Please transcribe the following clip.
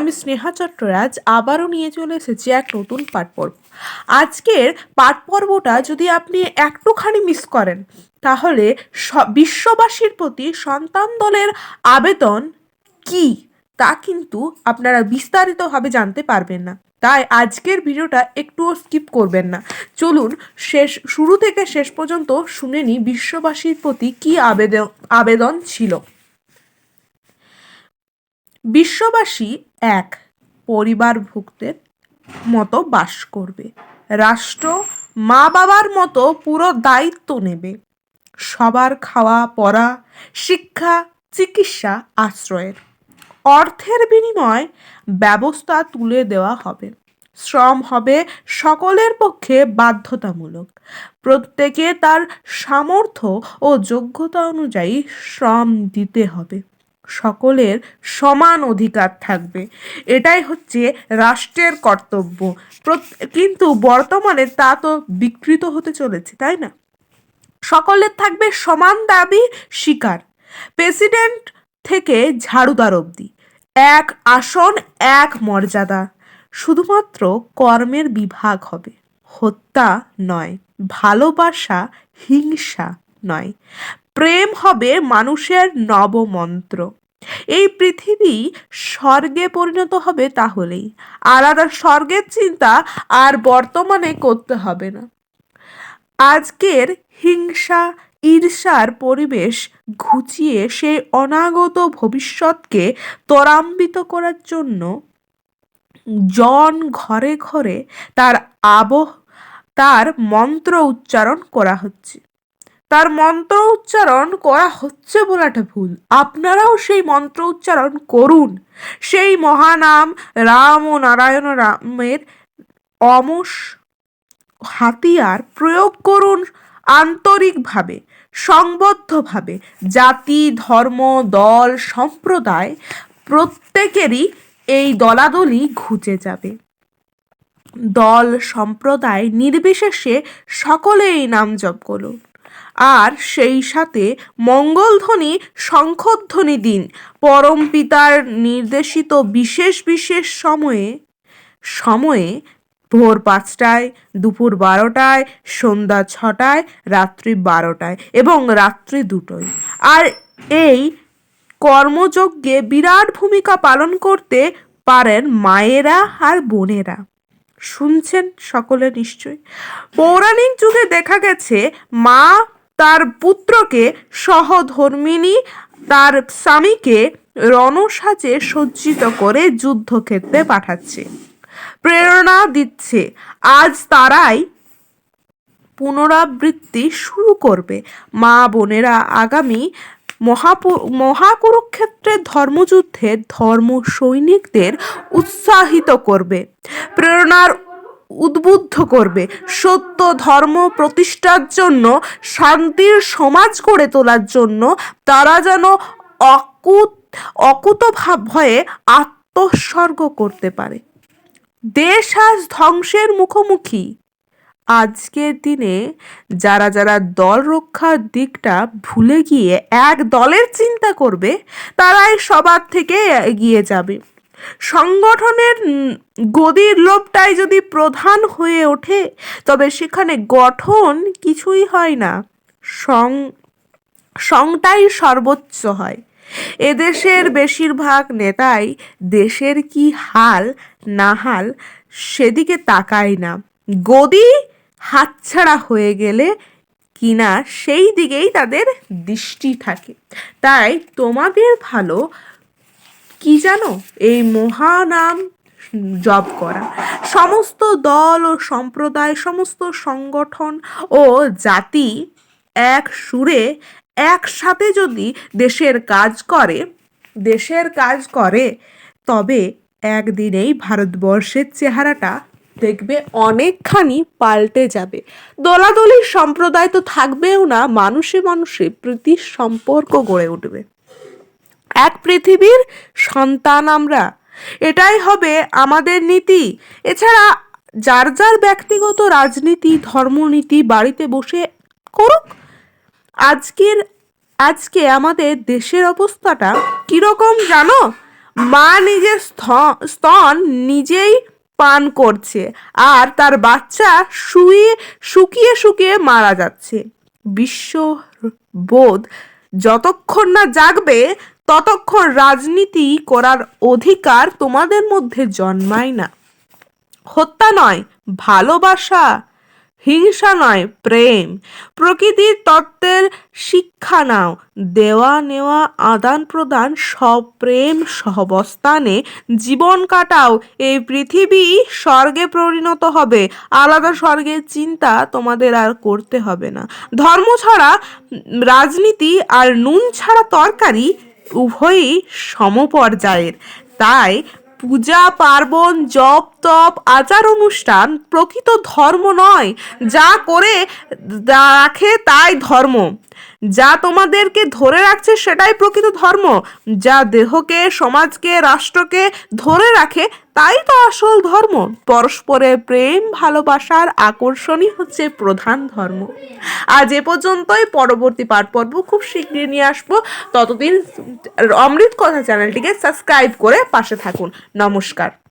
আমি স্নেহা চট্টরাজ আবারও নিয়ে চলে এসেছি এক নতুন পাঠ পর্ব। আজকের পাঠ পর্বটা যদি আপনি একটুখানি মিস করেন, তাহলে বিশ্ববাসীর প্রতি সন্তান দলের আবেদন কি? তা কিন্তু আপনারা বিস্তারিতভাবে জানতে পারবেন না। তাই আজকের ভিডিওটা একটুও স্কিপ করবেন না। চলুন শেষ, শুরু থেকে শেষ পর্যন্ত শুনে নিই বিশ্ববাসীর প্রতি কি আবেদন আবেদন ছিল। বিশ্ববাসী এক পরিবারভুক্তের মতো বাস করবে। রাষ্ট্র মা বাবার মতো পুরো দায়িত্ব নেবে। সবার খাওয়া, পড়া, শিক্ষা, চিকিৎসা, আশ্রয়ের। অর্থের বিনিময় ব্যবস্থা তুলে দেওয়া হবে। শ্রম হবে সকলের পক্ষে বাধ্যতামূলক। প্রত্যেকে তার সামর্থ্য ও যোগ্যতা অনুযায়ী শ্রম দিতে হবে। সকলের সমান অধিকার থাকবে। এটাই হচ্ছে রাষ্ট্রের কর্তব্য। কিন্তু বর্তমানে তা তো বিকৃত হতে চলেছে, তাই না? সকলের থাকবে সমান দাবি শিকার প্রেসিডেন্ট থেকে ঝাড়ুদার অবধি। এক আসন, এক মর্যাদা। শুধুমাত্র কর্মের বিভাগ হবে। হত্যা নয়, ভালোবাসা হিংসা নয়। প্রেম হবে মানুষের নবমন্ত্র। এই পৃথিবী স্বর্গে পরিণত হবে তাহলেই। আলাদা স্বর্গের চিন্তা আর বর্তমানে করতে হবে না। আজকের হিংসা, ঈর্ষার পরিবেশ ঘুচিয়ে সেই অনাগত ভবিষ্যৎকে ত্বরান্বিত করার জন্য জন ঘরে ঘরে তার আবহ, তার মন্ত্র উচ্চারণ করা হচ্ছে। তার মন্ত্র উচ্চারণ করা হচ্ছে বলাটা ভুল। আপনারাও সেই মন্ত্র উচ্চারণ করুন। সেই মহানাম রাম ও নারায়ণ রামের অমস হাতিয়ার প্রয়োগ করুন আন্তরিকভাবে, সংবদ্ধভাবে। জাতি, ধর্ম, দল, সম্প্রদায় প্রত্যেকেরই এই দলাদলি ঘুচে যাবে। দল, সম্প্রদায় নির্বিশেষে সকলে এই নাম জপ করুন। আর সেই সাথে মঙ্গলধ্বনি শঙ্খধ্বনি দিন। পরম পিতার নির্দেশিত বিশেষ বিশেষ সময়ে সময়ে ভোর পাঁচটায়, দুপুর বারোটায়, সন্ধ্যা ছটায়, রাত্রি বারোটায় এবং রাত্রি দুটোয়। আর এই কর্মযজ্ঞে বিরাট ভূমিকা পালন করতে পারেন মায়েরা আর বোনেরা। শুনছেন সকলে নিশ্চয় পৌরাণিক যুগে দেখা গেছে মা পুত্রকে সহধর্মিণী তার স্বামীকে রণসাজে সজ্জিত করে যুদ্ধক্ষেত্রে পাঠাচ্ছে। প্রেরণা দিচ্ছে। আজ তারাই পুনরাবৃত্তি শুরু করবে। মা বোনেরা আগামী মহাপু মহাকুরুক্ষেত্রের ধর্মযুদ্ধে ধর্ম সৈনিকদের উৎসাহিত করবে। প্রেরণার উদ্বুদ্ধ করবে। সত্য ধর্ম প্রতিষ্ঠার জন্য, শান্তির সমাজ গড়ে তোলার জন্য তারা যেন অকুত অকুত ভাব ভয়ে আত্মোৎসর্গ করতে পারে। দেশ আজ ধ্বংসের মুখোমুখি। আজকের দিনে যারা যারা দল রক্ষার দিকটা ভুলে গিয়ে এক দলের চিন্তা করবে, তারাই সবার থেকে এগিয়ে যাবে। সংগঠনের গদির লোভটাই যদি প্রধান হয়ে ওঠে, তবে সেখানে গঠন কিছুই হয় না। সং সংটাই সর্বোচ্চ হয়। এদেশের বেশিরভাগ নেতাই দেশের কি হাল না হাল সেদিকে তাকায় না। গদি হাতছাড়া হয়ে গেলে কিনা সেই দিকেই তাদের দৃষ্টি থাকে। তাই তোমাদের ভালো কি জানো? এই মহানাম জব করা। সমস্ত দল ও সম্প্রদায়, সমস্ত সংগঠন ও জাতি এক সুরে একসাথে যদি দেশের কাজ করে, দেশের কাজ করে, তবে একদিনেই ভারতবর্ষের চেহারাটা দেখবে অনেকখানি পাল্টে যাবে। দলাদলি সম্প্রদায় তো থাকবেও না, মানুষে মানুষে প্রীতির সম্পর্ক গড়ে উঠবে। এক পৃথিবীর সন্তান আমরা। এটাই হবে আমাদের নীতি। এছাড়া যার যার ব্যক্তিগত রাজনীতি, ধর্মনীতি বাড়িতে বসে করুক, আজকের, আজকে আমাদের দেশের অবস্থাটা কীরকম জানো? মা নিজের স্তন নিজেই পান করছে আর তার বাচ্চা শুয়ে, শুকিয়ে শুকিয়ে মারা যাচ্ছে। বিশ্ব বোধ যতক্ষণ না জাগবে ততক্ষণ রাজনীতি করার অধিকার তোমাদের মধ্যে জন্মায় না। হত্যা নয়, ভালোবাসা, হিংসা নয়, প্রেম। প্রকৃতির তত্ত্বের শিক্ষা নাও, দেওয়া নেওয়া, আদান প্রদান, সব প্রেম সহবস্থানে জীবন কাটাও। এই পৃথিবী স্বর্গে পরিণত হবে, আলাদা স্বর্গের চিন্তা তোমাদের আর করতে হবে না। ধর্ম ছাড়া রাজনীতি আর নুন ছাড়া তরকারি উভয়ই সমপর্যায়ের। তাই পূজা পার্বণ জপ তপ আচার অনুষ্ঠান প্রকৃত ধর্ম নয়। যা করে রাখে তাই ধর্ম। যা তোমাদেরকে ধরে রাখছে সেটাই প্রকৃত ধর্ম। যা দেহকে, সমাজকে, রাষ্ট্রকে ধরে রাখে তাই তো আসল ধর্ম। পরস্পরের প্রেম, ভালোবাসার আকর্ষণই হচ্ছে প্রধান ধর্ম। আজ এ পর্যন্তই। পরবর্তী পাঠ পর্ব খুব শীঘ্রই নিয়ে আসব। ততদিন অমৃত কথা চ্যানেলটিকে সাবস্ক্রাইব করে পাশে থাকুন। নমস্কার।